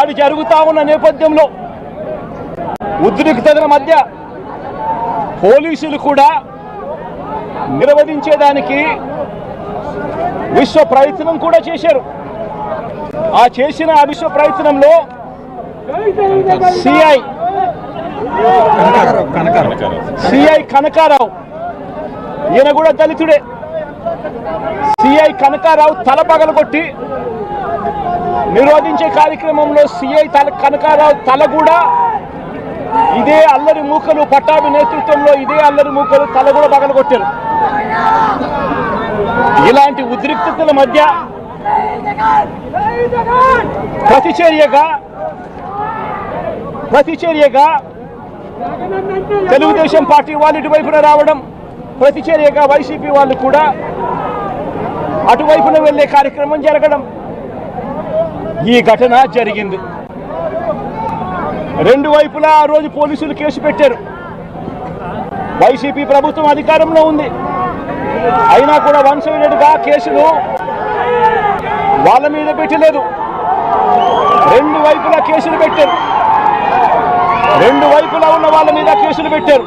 దాడి జరుగుతా ఉన్న నేపథ్యంలో ఉద్రిక్తతల మధ్య పోలీసులు కూడా నిర్వహించేదానికి విశ్వ ప్రయత్నం కూడా చేశారు. ఆ చేసిన ఆ విశ్వ ప్రయత్నంలో సిఐ సిఐ కనకారావు. ఈయన కూడా దళితుడే. సిఐ కనకారావు తల పగలగొట్టి నిరోధించే కార్యక్రమంలో సిఐ తల కనకారావు తల కూడా. ఇదే అల్లరి మూకలు పట్టాభి నేతృత్వంలో ఇదే అల్లరి మూకలు తల కూడా పగలగొట్టారు. ఇలాంటి ఉద్రిక్తతల మధ్య ప్రతిచర్యగా ప్రతిచర్యగా తెలుగుదేశం పార్టీ వాళ్ళు ఇటువైపున రావడం ప్రతిచర్యగా వైసీపీ వాళ్ళు కూడా అటువైపున వెళ్ళే కార్యక్రమం జరగడం. ఈ ఘటన జరిగింది. రెండు వైపులా ఆ రోజు పోలీసులు కేసు పెట్టారు. వైసీపీ ప్రభుత్వం అధికారంలో ఉంది. అయినా కూడా వన్ సైడెడ్గా కేసులు వాళ్ళ మీద పెట్టలేదు. రెండు వైపులా కేసులు పెట్టారు. రెండు వైపులా ఉన్న వాళ్ళ మీద కేసులు పెట్టారు.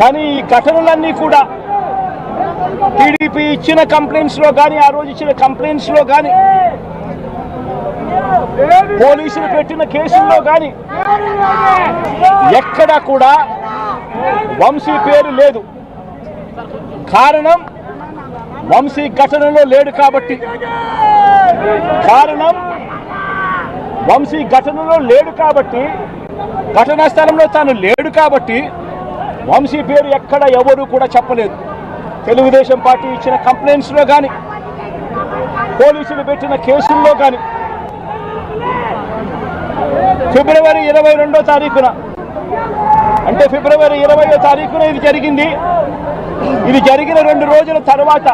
కానీ ఈ ఘటనలన్నీ కూడా టీడీపీ ఇచ్చిన కంప్లైంట్స్లో కానీ ఆ రోజు ఇచ్చిన కంప్లైంట్స్లో కానీ పోలీసులు పెట్టిన కేసుల్లో కానీ ఎక్కడా కూడా వంశీ పేరు లేదు. కారణం వంశీ ఘటనలో లేడు కాబట్టి. కారణం వంశీ ఘటనలో లేడు కాబట్టి ఘటనా స్థలంలో తాను లేడు కాబట్టి వంశీ పేరు ఎక్కడ ఎవరు కూడా చెప్పలేదు. తెలుగుదేశం పార్టీ ఇచ్చిన కంప్లైంట్స్లో కానీ పోలీసులు పెట్టిన కేసుల్లో కానీ ఫిబ్రవరి ఇరవై రెండో తారీఖున అంటే ఫిబ్రవరి ఇరవయో తారీఖున ఇది జరిగింది. ఇది జరిగిన రెండు రోజుల తర్వాత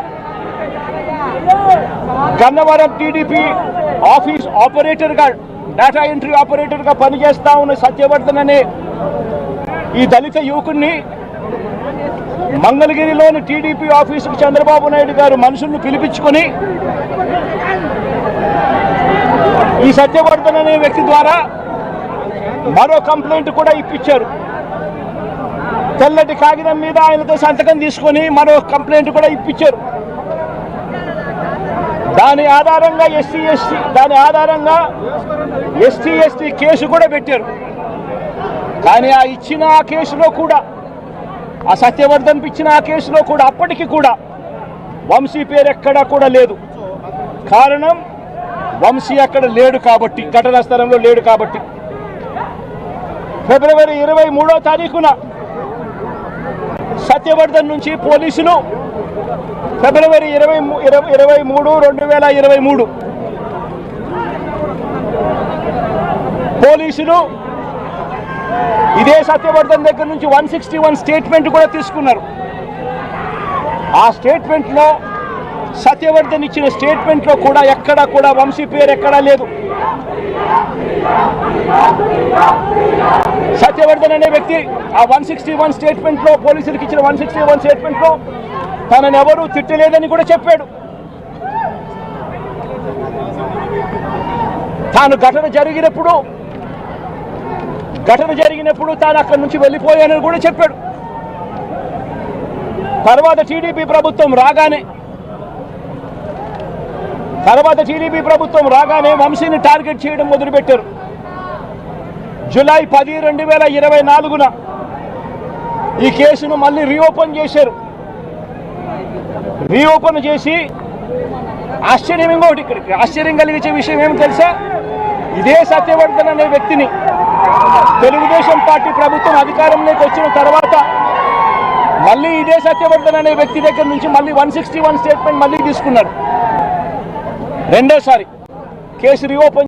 గన్నవరం టీడీపీ ఆఫీస్ ఆపరేటర్గా డేటా ఎంట్రీ ఆపరేటర్గా పనిచేస్తా ఉన్న సత్యవర్ధన్ అనే ఈ దళిత యువకుడిని మంగళగిరిలోని టీడీపీ ఆఫీసుకు చంద్రబాబు నాయుడు గారు మనుషులను పిలిపించుకొని ఈ సత్యవర్ధన్ అనే వ్యక్తి ద్వారా మరో కంప్లైంట్ కూడా ఇప్పించారు. తెల్లటి కాగితం మీద ఆయనతో సంతకం తీసుకొని మరో కంప్లైంట్ కూడా ఇప్పించారు. దాని ఆధారంగా ఎస్సీ ఎస్టీ దాని ఆధారంగా ఎస్టీ ఎస్టీ కేసు కూడా పెట్టారు. కానీ ఆ ఇచ్చిన ఆ కేసులో కూడా ఆ సత్యవర్ధన్ ఇచ్చిన ఆ కేసులో కూడా అప్పటికి కూడా వంశీ పేరు ఎక్కడా కూడా లేదు. కారణం వంశీ అక్కడ లేడు కాబట్టి ఘటనా స్థలంలో లేడు కాబట్టి. ఫిబ్రవరి ఇరవై మూడో తారీఖున సత్యవర్ధన్ నుంచి పోలీసులు ఫిబ్రవరి ఇరవై ఇరవై ఇరవై మూడు రెండు వేల ఇరవై మూడు పోలీసులు ఇదే సత్యవర్ధన్ దగ్గర నుంచి వన్ సిక్స్టీ వన్ స్టేట్మెంట్ కూడా తీసుకున్నారు. ఆ స్టేట్మెంట్లో సత్యవర్ధన్ ఇచ్చిన స్టేట్మెంట్లో కూడా ఎక్కడా కూడా వంశీ పేరు ఎక్కడా లేదు. సత్యవర్ధన్ అనే వ్యక్తి ఆ వన్ సిక్స్టీ వన్ స్టేట్మెంట్లో పోలీసులకు ఇచ్చిన వన్ సిక్స్టీ వన్ స్టేట్మెంట్లో తనని ఎవరూ తిట్టలేదని కూడా చెప్పాడు. తాను ఘటన జరిగినప్పుడు ఘటన జరిగినప్పుడు తాను అక్కడి నుంచి వెళ్ళిపోయానని కూడా చెప్పాడు. తర్వాత టీడీపీ ప్రభుత్వం రాగానే తర్వాత టీడీపీ ప్రభుత్వం రాగానే వంశీని టార్గెట్ చేయడం మొదలుపెట్టారు. జూలై పది రెండు వేల ఇరవై నాలుగున ఈ కేసును మళ్ళీ రీఓపెన్ చేశారు. రీఓపెన్ చేసి ఆశ్చర్యం ఇంకోటి ఇక్కడికి. ఆశ్చర్యం కలిగించే విషయం ఏమి తెలుసా? ఇదే సత్యవర్ధన్ అనే వ్యక్తిని తెలుగుదేశం పార్టీ ప్రభుత్వం అధికారంలోకి వచ్చిన తర్వాత మళ్ళీ ఇదే సత్యవర్ధన్ అనే వ్యక్తి దగ్గర నుంచి మళ్ళీ వన్ సిక్స్టీ వన్ స్టేట్మెంట్ మళ్ళీ తీసుకున్నాడు. రెండోసారి కేసు రీఓపెన్